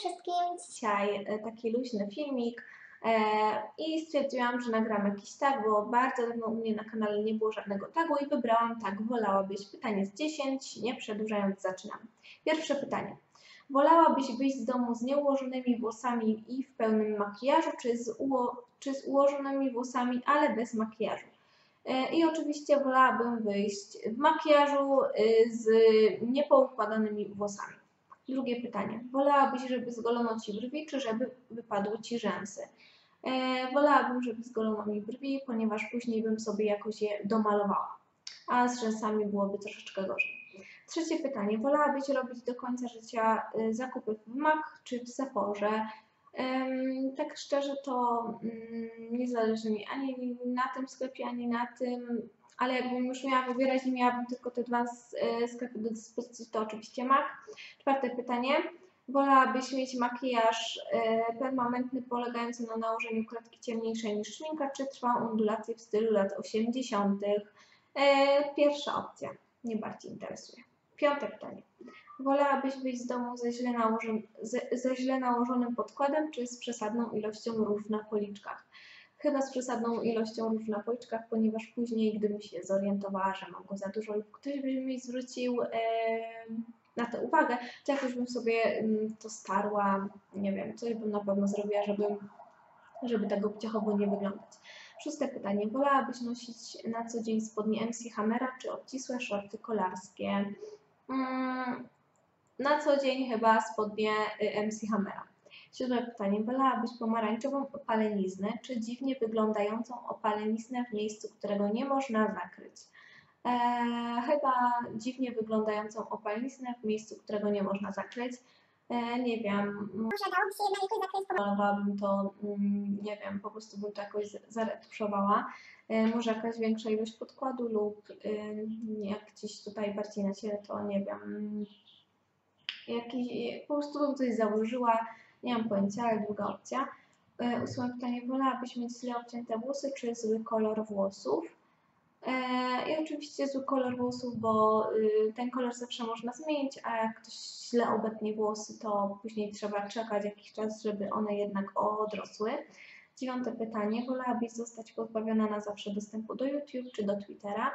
wszystkim! dzisiaj e, taki luźny filmik e, i stwierdziłam, że nagram jakiś tag, bo bardzo dawno u mnie na kanale nie było żadnego tagu i wybrałam tag wolałabyś. Pytanie z 10, nie przedłużając zaczynam. Pierwsze pytanie. Wolałabyś wyjść z domu z nieułożonymi włosami i w pełnym makijażu, czy z, uło, czy z ułożonymi włosami, ale bez makijażu? E, I oczywiście wolałabym wyjść w makijażu z niepoukładanymi włosami. Drugie pytanie. Wolałabyś, żeby zgolono Ci brwi, czy żeby wypadły Ci rzęsy? E, wolałabym, żeby zgolono mi brwi, ponieważ później bym sobie jakoś je domalowała. A z rzęsami byłoby troszeczkę gorzej. Trzecie pytanie. Wolałabyś robić do końca życia y, zakupy w MAC czy w Sephorze? Tak szczerze to mm, nie zależy mi ani na tym sklepie, ani na tym, ale jakbym już miała wybierać i miałabym tylko te dwa y, sklepy do dyspozycji, to oczywiście MAC. Czwarte pytanie. Wolałabyś mieć makijaż e, permanentny polegający na nałożeniu kredki ciemniejszej niż szminka, czy trwałą ondulację w stylu lat 80.? E, pierwsza opcja mnie bardziej interesuje. Piąte pytanie. Wolałabyś wyjść z domu ze źle, nałożonym, ze, ze źle nałożonym podkładem, czy z przesadną ilością róż na policzkach? Chyba z przesadną ilością róż na policzkach, ponieważ później, gdybym się zorientowała, że mam go za dużo lub ktoś by mi zwrócił e, na to uwagę, to jakoś bym sobie mm, to starła, nie wiem, coś bym na pewno zrobiła, żeby, żeby tak obciachowo nie wyglądać. Szóste pytanie. Wolałabyś nosić na co dzień spodnie MC Hammera czy obcisłe shorty kolarskie? Mm, na co dzień chyba spodnie y, MC Hammera. Siódme pytanie. Wolałabyś pomarańczową opaleniznę czy dziwnie wyglądającą opaleniznę w miejscu, którego nie można zakryć? Eee, chyba dziwnie wyglądającą opaleniznę w miejscu, którego nie można zakryć. Eee, nie wiem, Może dałoby się jednak jakoś zakryć malowałabym to, mm, nie wiem, po prostu bym to jakoś zaretuszowała. E, Może jakaś większa ilość podkładu lub y, jak gdzieś tutaj bardziej na ciele, to nie wiem, jakiś, po prostu bym coś założyła, nie mam pojęcia, ale druga opcja. E, Ósme pytanie, wolałabyś mieć źle obcięte włosy czy zły kolor włosów? E, I oczywiście zły kolor włosów, bo y, ten kolor zawsze można zmienić, a jak ktoś źle obetnie włosy, to później trzeba czekać jakiś czas, żeby one jednak odrosły. Dziewiąte pytanie. Wolałabyś zostać pozbawiona na zawsze dostępu do YouTube czy do Twittera?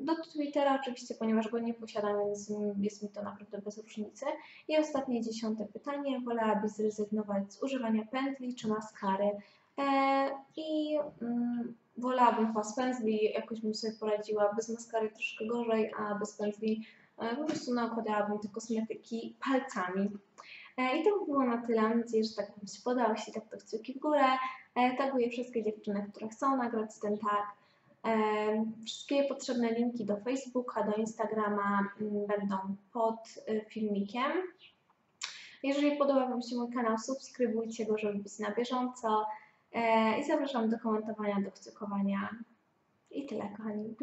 Do Twittera oczywiście, ponieważ go nie posiadam, więc jest mi to naprawdę bez różnicy. I ostatnie dziesiąte pytanie. Wolałabyś zrezygnować z używania pętli czy maskary? E, I mm, wolałabym chyba z pędzli, jakoś bym sobie poradziła. Bez maskary troszkę gorzej, a bez pędzli e, po prostu nakładałabym te kosmetyki palcami. E, I to by było na tyle. Mam nadzieję, że tak Wam się podoba. Jeśli tak, to kciuki w górę. Taguję wszystkie dziewczyny, które chcą nagrać ten tag. Wszystkie potrzebne linki do Facebooka, do Instagrama mm, będą pod y, filmikiem. Jeżeli podoba Wam się mój kanał, subskrybujcie go, żeby być na bieżąco. E, I zapraszam do komentowania, do kciukowania. I tyle, kochani.